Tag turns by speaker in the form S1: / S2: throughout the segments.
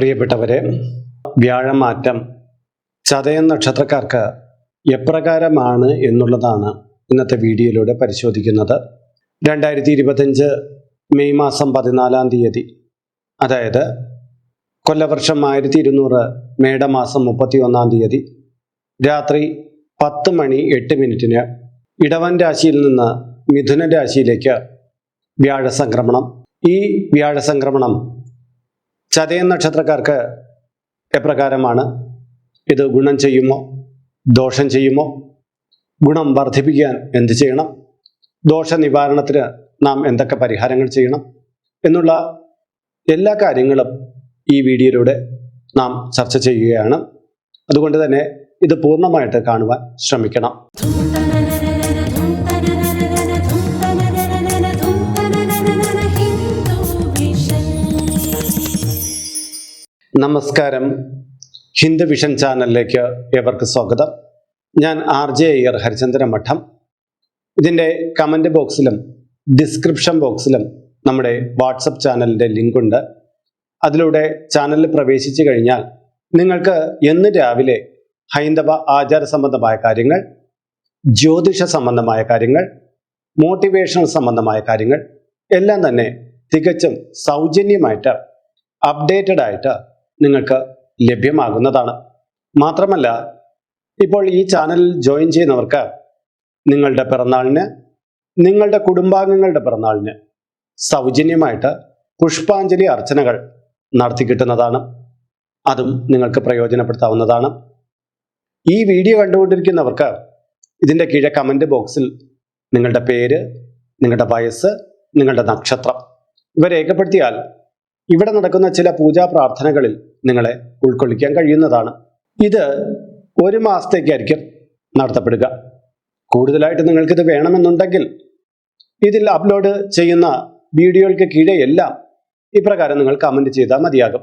S1: പ്രിയപ്പെട്ടവരെ വ്യാഴമാറ്റം ചതയം നക്ഷത്രക്കാർക്ക് എപ്രകാരമാണ് എന്നുള്ളതാണ് ഇന്നത്തെ വീഡിയോയിലൂടെ പരിശോധിക്കുന്നത്. രണ്ടായിരത്തി ഇരുപത്തഞ്ച് മെയ് മാസം പതിനാലാം തീയതി അതായത് കൊല്ലവർഷം ആയിരത്തി ഇരുന്നൂറ് മേടമാസം മുപ്പത്തി ഒന്നാം തീയതി രാത്രി പത്ത് മണി എട്ട് മിനിറ്റിന് ഇടവൻ രാശിയിൽ നിന്ന് മിഥുന രാശിയിലേക്ക് വ്യാഴസംക്രമണം. ഈ വ്യാഴസംക്രമണം ചതയൻ നക്ഷത്രക്കാർക്ക് എപ്രകാരമാണ്? ഇത് ഗുണം ചെയ്യുമോ? ദോഷം ചെയ്യുമോ? ഗുണം വർദ്ധിപ്പിക്കാൻ എന്ത് ചെയ്യണം? ദോഷ നിവാരണത്തിന് നാം എന്തൊക്കെ പരിഹാരങ്ങൾ ചെയ്യണം? എന്നുള്ള എല്ലാ കാര്യങ്ങളും ഈ വീഡിയോയിലൂടെ നാം ചർച്ച ചെയ്യുകയാണ്. അതുകൊണ്ട് തന്നെ ഇത് പൂർണമായിട്ട് കാണുവാൻ ശ്രമിക്കണം. നമസ്കാരം. ഹിന്ദു വിഷൻ ചാനലിലേക്ക് ഏവർക്ക് സ്വാഗതം. ഞാൻ ആർ ജെ അയ്യർ ഹരിചന്ദ്ര മഠം. ഇതിന്റെ കമന്റ് ബോക്സിലും ഡിസ്ക്രിപ്ഷൻ ബോക്സിലും നമ്മുടെ വാട്സപ്പ് ചാനലിന്റെ ലിങ്ക് ഉണ്ട്. അതിലൂടെ ചാനലിൽ പ്രവേശിച്ചു കഴിഞ്ഞാൽ നിങ്ങൾക്ക് എന്ന് രാവിലെ ഹൈന്ദവ ആചാര സംബന്ധമായ കാര്യങ്ങൾ ജ്യോതിഷ സംബന്ധമായ കാര്യങ്ങൾ മോട്ടിവേഷൻ സംബന്ധമായ കാര്യങ്ങൾ എല്ലാം തന്നെ തികച്ചും സൗജന്യമായിട്ട് അപ്ഡേറ്റഡ് ആയിട്ട് നിങ്ങൾക്ക് ലഭ്യമാകുന്നതാണ്. മാത്രമല്ല ഇപ്പോൾ ഈ ചാനൽ ജോയിൻ ചെയ്യുന്നവർക്ക് നിങ്ങളുടെ പിറന്നാളിന് നിങ്ങളുടെ കുടുംബാംഗങ്ങളുടെ പിറന്നാളിന് സൗജന്യമായിട്ട് പുഷ്പാഞ്ജലി അർച്ചനകൾ നടത്തി കിട്ടുന്നതാണ്. അതും നിങ്ങൾക്ക് പ്രയോജനപ്പെടുത്താവുന്നതാണ്. ഈ വീഡിയോ കണ്ടുകൊണ്ടിരിക്കുന്നവർക്ക് ഇതിന്റെ കീഴെ കമന്റ് ബോക്സിൽ നിങ്ങളുടെ പേര് നിങ്ങളുടെ വയസ്സ് നിങ്ങളുടെ നക്ഷത്രം ഇവ രേഖപ്പെടുത്തിയാൽ ഇവിടെ നടക്കുന്ന ചില പൂജാ പ്രാർത്ഥനകളിൽ നിങ്ങളെ ഉൾക്കൊള്ളിക്കാൻ കഴിയുന്നതാണ്. ഇത് ഒരു മാസത്തേക്കായിരിക്കും നടത്തപ്പെടുക. കൂടുതലായിട്ട് നിങ്ങൾക്കിത് വേണമെന്നുണ്ടെങ്കിൽ ഇതിൽ അപ്ലോഡ് ചെയ്യുന്ന വീഡിയോകൾക്ക് കീഴെയെല്ലാം ഇപ്രകാരം നിങ്ങൾ കമന്റ് ചെയ്താൽ മതിയാകും.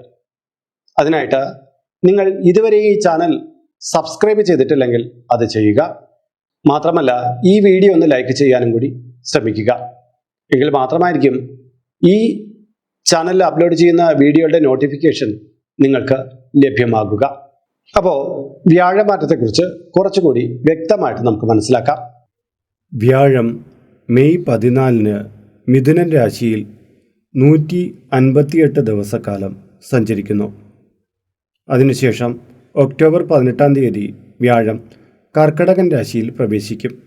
S1: അതിനായിട്ട് നിങ്ങൾ ഇതുവരെ ഈ ചാനൽ സബ്സ്ക്രൈബ് ചെയ്തിട്ടില്ലെങ്കിൽ അത് ചെയ്യുക. മാത്രമല്ല ഈ വീഡിയോ ഒന്ന് ലൈക്ക് ചെയ്യാനും കൂടി ശ്രമിക്കുക. എങ്കിൽ മാത്രമായിരിക്കും ഈ ചാനലിൽ അപ്ലോഡ് ചെയ്യുന്ന വീഡിയോയുടെ നോട്ടിഫിക്കേഷൻ നിങ്ങൾക്ക് ലഭ്യമാകുക. അപ്പോൾ വ്യാഴമാറ്റത്തെക്കുറിച്ച് കുറച്ചുകൂടി വ്യക്തമായിട്ട് നമുക്ക് മനസ്സിലാക്കാം.
S2: വ്യാഴം മെയ് പതിനാലിന് മിഥുനൻ രാശിയിൽ നൂറ്റി അൻപത്തിയെട്ട് ദിവസക്കാലം സഞ്ചരിക്കുന്നു. അതിനുശേഷം ഒക്ടോബർ പതിനെട്ടാം തീയതി വ്യാഴം കർക്കടകൻ രാശിയിൽ പ്രവേശിക്കും.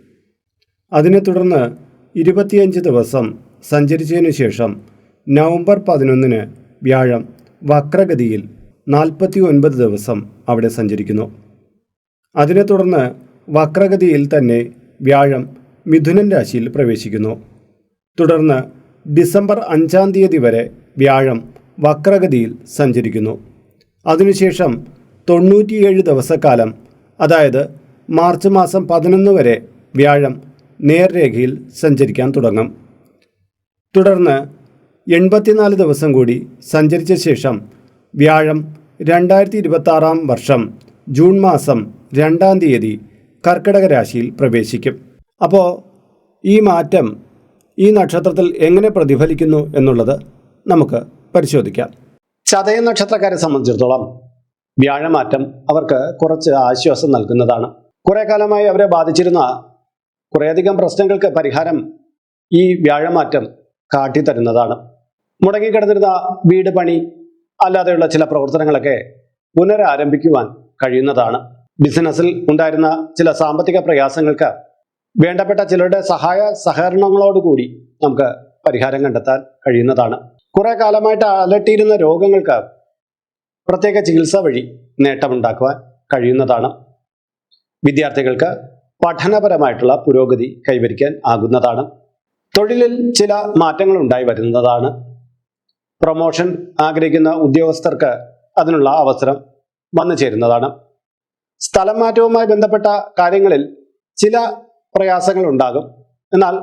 S2: അതിനെ തുടർന്ന് ഇരുപത്തിയഞ്ച് ദിവസം സഞ്ചരിച്ചതിനു ശേഷം നവംബർ പതിനൊന്നിന് വ്യാഴം വക്രഗതിയിൽ നാൽപ്പത്തി ഒൻപത് ദിവസം അവിടെ സഞ്ചരിക്കുന്നു. അതിനെ തുടർന്ന് വക്രഗതിയിൽ തന്നെ വ്യാഴം മിഥുനൻ രാശിയിൽ പ്രവേശിക്കുന്നു. തുടർന്ന് ഡിസംബർ അഞ്ചാം തീയതി വരെ വ്യാഴം വക്രഗതിയിൽ സഞ്ചരിക്കുന്നു. അതിനുശേഷം തൊണ്ണൂറ്റിയേഴ് ദിവസക്കാലം അതായത് മാർച്ച് മാസം പതിനൊന്ന് വരെ വ്യാഴം നേർരേഖയിൽ സഞ്ചരിക്കാൻ തുടങ്ങും. തുടർന്ന് എൺപത്തിനാല് ദിവസം കൂടി സഞ്ചരിച്ച ശേഷം വ്യാഴം രണ്ടായിരത്തി ഇരുപത്താറാം വർഷം ജൂൺ മാസം രണ്ടാം തീയതി കർക്കിടക രാശിയിൽ പ്രവേശിക്കും. അപ്പോൾ ഈ മാറ്റം ഈ നക്ഷത്രത്തിൽ എങ്ങനെ പ്രതിഫലിക്കുന്നു എന്നുള്ളത് നമുക്ക് പരിശോധിക്കാം.
S1: ചതയ നക്ഷത്രക്കാരെ സംബന്ധിച്ചിടത്തോളം വ്യാഴമാറ്റം അവർക്ക് കുറച്ച് ആശ്വാസം നൽകുന്നതാണ്. കുറെ കാലമായി അവരെ ബാധിച്ചിരുന്ന കുറേയധികം പ്രശ്നങ്ങൾക്ക് പരിഹാരം ഈ വ്യാഴമാറ്റം കാട്ടിത്തരുന്നതാണ്. മുടങ്ങിക്കിടന്നിരുന്ന വീട് പണി അല്ലാതെയുള്ള ചില പ്രവർത്തനങ്ങളൊക്കെ പുനരാരംഭിക്കുവാൻ കഴിയുന്നതാണ്. ബിസിനസ്സിൽ ഉണ്ടായിരുന്ന ചില സാമ്പത്തിക പ്രയാസങ്ങൾക്ക് വേണ്ടപ്പെട്ട ചിലരുടെ സഹായ സഹകരണങ്ങളോടുകൂടി നമുക്ക് പരിഹാരം കണ്ടെത്താൻ കഴിയുന്നതാണ്. കുറെ കാലമായിട്ട് അലട്ടിയിരുന്ന രോഗങ്ങൾക്ക് പ്രത്യേക ചികിത്സ വഴി നേട്ടമുണ്ടാക്കുവാൻ കഴിയുന്നതാണ്. വിദ്യാർത്ഥികൾക്ക് പഠനപരമായിട്ടുള്ള പുരോഗതി കൈവരിക്കാൻ ആകുന്നതാണ്. തൊഴിലിൽ ചില മാറ്റങ്ങൾ ഉണ്ടായി വരുന്നതാണ്. പ്രൊമോഷൻ ആഗ്രഹിക്കുന്ന ഉദ്യോഗസ്ഥർക്ക് അതിനുള്ള അവസരം വന്നു ചേരുന്നതാണ്. സ്ഥലം മാറ്റവുമായി ബന്ധപ്പെട്ട കാര്യങ്ങളിൽ ചില പ്രയാസങ്ങൾ ഉണ്ടാകും. എന്നാൽ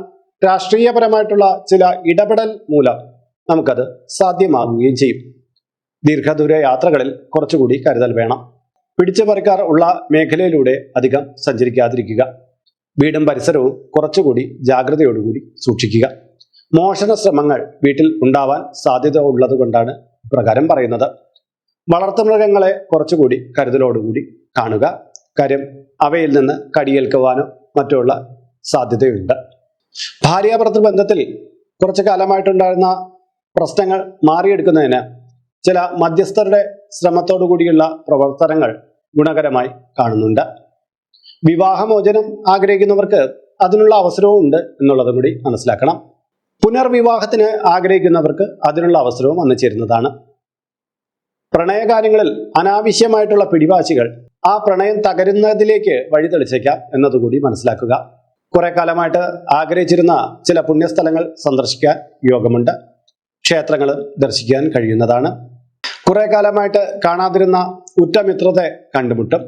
S1: രാഷ്ട്രീയപരമായിട്ടുള്ള ചില ഇടപെടൽ മൂലം നമുക്കത് സാധ്യമാകുകയും ചെയ്യും. ദീർഘദൂര യാത്രകളിൽ കുറച്ചുകൂടി കരുതൽ വേണം. പിടിച്ചു പറിക്കാർ ഉള്ള മേഖലയിലൂടെ അധികം സഞ്ചരിക്കാതിരിക്കുക. വീടും പരിസരവും കുറച്ചുകൂടി ജാഗ്രതയോടുകൂടി സൂക്ഷിക്കുക. മോഷണ ശ്രമങ്ങൾ വീട്ടിൽ ഉണ്ടാവാൻ സാധ്യത ഉള്ളത് കൊണ്ടാണ് പ്രകാരം പറയുന്നത്. വളർത്തുമൃഗങ്ങളെ കുറച്ചുകൂടി കരുതലോടുകൂടി കാണുക. കാര്യം അവയിൽ നിന്ന് കടിയേൽക്കുവാനോ മറ്റുള്ള സാധ്യതയുണ്ട്. ഭാര്യാഭർത്തൃ ബന്ധത്തിൽ കുറച്ചു കാലമായിട്ടുണ്ടായിരുന്ന പ്രശ്നങ്ങൾ മാറിയെടുക്കുന്നതിന് ചില മധ്യസ്ഥരുടെ ശ്രമത്തോടു കൂടിയുള്ള പ്രവർത്തനങ്ങൾ ഗുണകരമായി കാണുന്നുണ്ട്. വിവാഹമോചനം ആഗ്രഹിക്കുന്നവർക്ക് അതിനുള്ള അവസരവും ഉണ്ട് എന്നുള്ളത് കൂടി മനസ്സിലാക്കണം. പുനർവിവാഹത്തിന് ആഗ്രഹിക്കുന്നവർക്ക് അതിനുള്ള അവസരവും വന്നു ചേരുന്നതാണ്. പ്രണയകാര്യങ്ങളിൽ അനാവശ്യമായിട്ടുള്ള പിടിവാശികൾ ആ പ്രണയം തകരുന്നതിലേക്ക് വഴി തെളിച്ചേക്കാം എന്നതുകൂടി മനസ്സിലാക്കുക. കുറെ കാലമായിട്ട് ആഗ്രഹിച്ചിരുന്ന ചില പുണ്യസ്ഥലങ്ങൾ സന്ദർശിക്കാൻ യോഗമുണ്ട്. ക്ഷേത്രങ്ങൾ ദർശിക്കാൻ കഴിയുന്നതാണ്. കുറെ കാലമായിട്ട് കാണാതിരുന്ന ഉറ്റമിത്രത്തെ കണ്ടുമുട്ടും.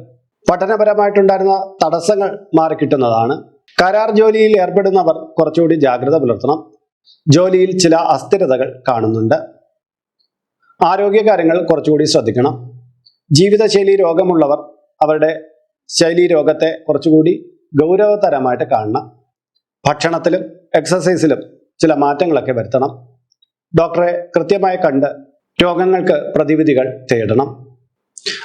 S1: പഠനപരമായിട്ടുണ്ടായിരുന്ന തടസ്സങ്ങൾ മാറിക്കിട്ടുന്നതാണ്. കരാർ ജോലിയിൽ ഏർപ്പെടുന്നവർ കുറച്ചുകൂടി ജാഗ്രത പുലർത്തണം. ജോലിയിൽ ചില അസ്ഥിരതകൾ കാണുന്നുണ്ട്. ആരോഗ്യകാര്യങ്ങൾ കുറച്ചുകൂടി ശ്രദ്ധിക്കണം. ജീവിതശൈലി രോഗമുള്ളവർ അവരുടെ ശൈലി രോഗത്തെ കുറച്ചുകൂടി ഗൗരവതരമായിട്ട് കാണണം. ഭക്ഷണത്തിലും എക്സസൈസിലും ചില മാറ്റങ്ങളൊക്കെ വരുത്തണം. ഡോക്ടറെ കൃത്യമായി കണ്ട് രോഗങ്ങൾക്ക് പ്രതിവിധികൾ തേടണം.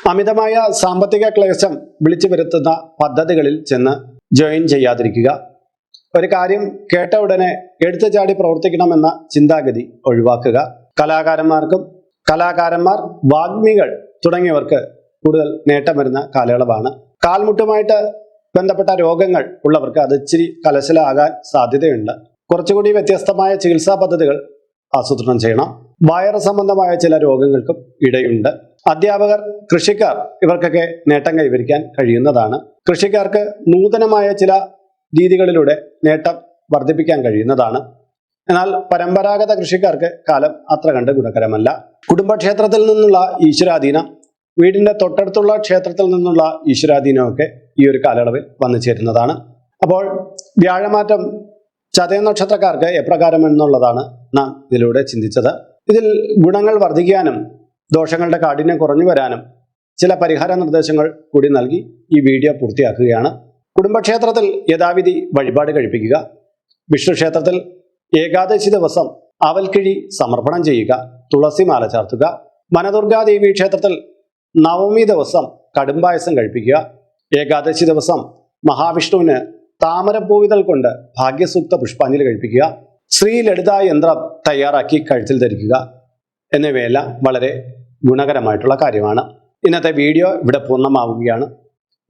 S1: അമിതമായ സാമ്പത്തിക ക്ലേശം വിളിച്ചു വരുത്തുന്ന പദ്ധതികളിൽ ചെന്ന് ജോയിൻ ചെയ്യാതിരിക്കുക. ഒരു കാര്യം കേട്ട ഉടനെ എടുത്തു ചാടി പ്രവർത്തിക്കണമെന്ന ചിന്താഗതി ഒഴിവാക്കുക. കലാകാരന്മാർക്കും കലാകാരന്മാർ വാഗ്മികൾ തുടങ്ങിയവർക്ക് കൂടുതൽ നേട്ടം വരുന്ന കാലയളവാണ്. കാൽമുട്ടുമായിട്ട് ബന്ധപ്പെട്ട രോഗങ്ങൾ ഉള്ളവർക്ക് അത് ഇച്ചിരി കലശലാകാൻ സാധ്യതയുണ്ട്. കുറച്ചുകൂടി വ്യത്യസ്തമായ ചികിത്സാ പദ്ധതികൾ ആസൂത്രണം ചെയ്യണം. വയറ് സംബന്ധമായ ചില രോഗങ്ങൾക്കും ഇടയുണ്ട്. അധ്യാപകർ കൃഷിക്കാർ ഇവർക്കൊക്കെ നേട്ടം കൈവരിക്കാൻ കഴിയുന്നതാണ്. കൃഷിക്കാർക്ക് നൂതനമായ ചില രീതികളിലൂടെ നേട്ടം വർദ്ധിപ്പിക്കാൻ കഴിയുന്നതാണ്. എന്നാൽ പരമ്പരാഗത കൃഷിക്കാർക്ക് കാലം അത്ര കണ്ട് ഗുണകരമല്ല. കുടുംബക്ഷേത്രത്തിൽ നിന്നുള്ള ഈശ്വരാധീനം വീടിന്റെ തൊട്ടടുത്തുള്ള ക്ഷേത്രത്തിൽ നിന്നുള്ള ഈശ്വരാധീനമൊക്കെ ഈ ഒരു കാലയളവിൽ വന്നു ചേരുന്നതാണ്. അപ്പോൾ വ്യാഴമാറ്റം ചതയ നക്ഷത്രക്കാർക്ക് എപ്രകാരം എന്നുള്ളതാണ് നാം ഇതിലൂടെ ചിന്തിച്ചത്. ഇതിൽ ഗുണങ്ങൾ വർദ്ധിക്കാനും ദോഷങ്ങളുടെ കാഠിന്യം കുറഞ്ഞു വരാനും ചില പരിഹാര നിർദ്ദേശങ്ങൾ കൂടി നൽകി ഈ വീഡിയോ പൂർത്തിയാക്കുകയാണ്. കുടുംബക്ഷേത്രത്തിൽ യഥാവിധി വഴിപാട് കഴിപ്പിക്കുക. വിഷ്ണു ക്ഷേത്രത്തിൽ ഏകാദശി ദിവസം അവൽക്കിഴി സമർപ്പണം ചെയ്യുക. തുളസിമാല ചാർത്തുക. വനദുർഗാദേവി ക്ഷേത്രത്തിൽ നവമി ദിവസം കടുംപായസം കഴിപ്പിക്കുക. ഏകാദശി ദിവസം മഹാവിഷ്ണുവിന് താമരപ്പൂവിതൾ കൊണ്ട് ഭാഗ്യസൂക്ത പുഷ്പാഞ്ജലി കഴിപ്പിക്കുക. ശ്രീ ലളിത യന്ത്രം തയ്യാറാക്കി കഴുത്തിൽ ധരിക്കുക. എന്നിവയെല്ലാം വളരെ ഗുണകരമായിട്ടുള്ള കാര്യമാണ്. ഇന്നത്തെ വീഡിയോ ഇവിടെ പൂർണമാവുകയാണ്.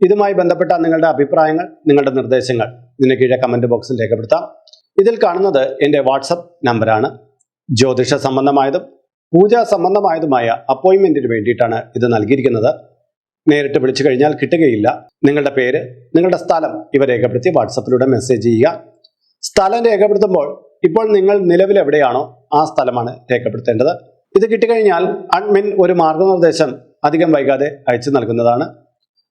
S1: ഇതുമായി ബന്ധപ്പെട്ട നിങ്ങളുടെ അഭിപ്രായങ്ങൾ നിങ്ങളുടെ നിർദ്ദേശങ്ങൾ ഇതിന് കീഴെ കമന്റ് ബോക്സിൽ രേഖപ്പെടുത്താം. ഇതിൽ കാണുന്നത് എന്റെ വാട്സപ്പ് നമ്പറാണ് ജ്യോതിഷ സംബന്ധമായതും പൂജാ സംബന്ധമായതുമായ അപ്പോയിൻമെന്റിന് വേണ്ടിയിട്ടാണ് ഇത് നൽകിയിരിക്കുന്നത്. നേരിട്ട് വിളിച്ചു കഴിഞ്ഞാൽ കിട്ടുകയില്ല. നിങ്ങളുടെ പേര് നിങ്ങളുടെ സ്ഥലം ഇവ രേഖപ്പെടുത്തി വാട്സപ്പിലൂടെ മെസ്സേജ് ചെയ്യുക. സ്ഥലം രേഖപ്പെടുത്തുമ്പോൾ ഇപ്പോൾ നിങ്ങൾ നിലവിൽ എവിടെയാണോ ആ സ്ഥലമാണ് രേഖപ്പെടുത്തേണ്ടത്. ഇത് കിട്ടിക്കഴിഞ്ഞാൽ അഡ്മിൻ ഒരു മാർഗനിർദ്ദേശം അധികം വൈകാതെ അയച്ചു നൽകുന്നതാണ്.